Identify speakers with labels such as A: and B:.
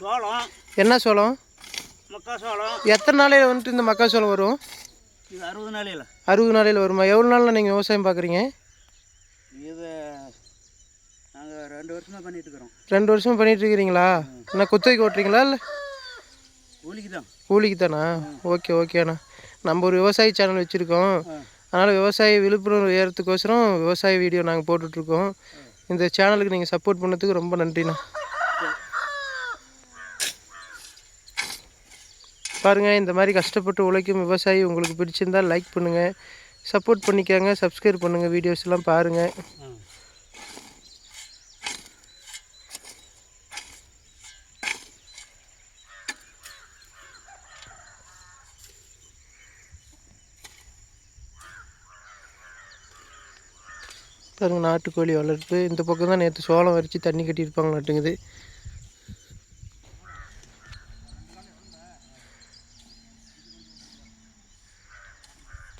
A: சோளம்.
B: என்ன சோளம்?
A: மக்காசோளம்
B: எத்தனை நாளையில் வந்துட்டு இந்த மக்காச்சோளம் வரும்?
A: இது அறுபது நாளையில்.
B: அறுபது நாளையில் வருமா? எவ்வளோ நாளில் நீங்கள் விவசாயம் பார்க்குறீங்க
A: இது நாங்கள் ரெண்டு வருஷமாக பண்ணிட்டு இருக்கிறோம்.
B: ரெண்டு வருஷம் பண்ணிட்டு இருக்கிறீங்களா? என்ன குத்தகைக்கு ஓட்டுறீங்களா இல்லை?
A: கூலிக்கு தான்.
B: கூலிக்கு தானா? ஓகே ஓகேண்ணா நம்ம ஒரு விவசாய சேனல் வச்சுருக்கோம். அதனால் விவசாய விழிப்புணர்வு ஏறத்துக்கோசரம் விவசாய வீடியோ நாங்கள் போட்டுட்ருக்கோம் இந்த சேனலுக்கு நீங்கள் சப்போர்ட் பண்ணதுக்கு ரொம்ப நன்றிண்ணா. பாருங்கள் இந்த மாதிரி கஷ்டப்பட்டு உழைக்கும் விவசாயி உங்களுக்கு பிடிச்சிருந்தால் லைக் பண்ணுங்கள் சப்போர்ட் பண்ணிக்கோங்க சப்ஸ்கிரைப் பண்ணுங்கள் வீடியோஸ் எல்லாம் பாருங்கள் பாருங்கள் நாட்டுக்கோழி வளர்ப்பு. இந்த பக்கம் தான் நேற்று சோளம் வரைச்சி தண்ணி கட்டியிருப்பாங்க நட்டுங்குது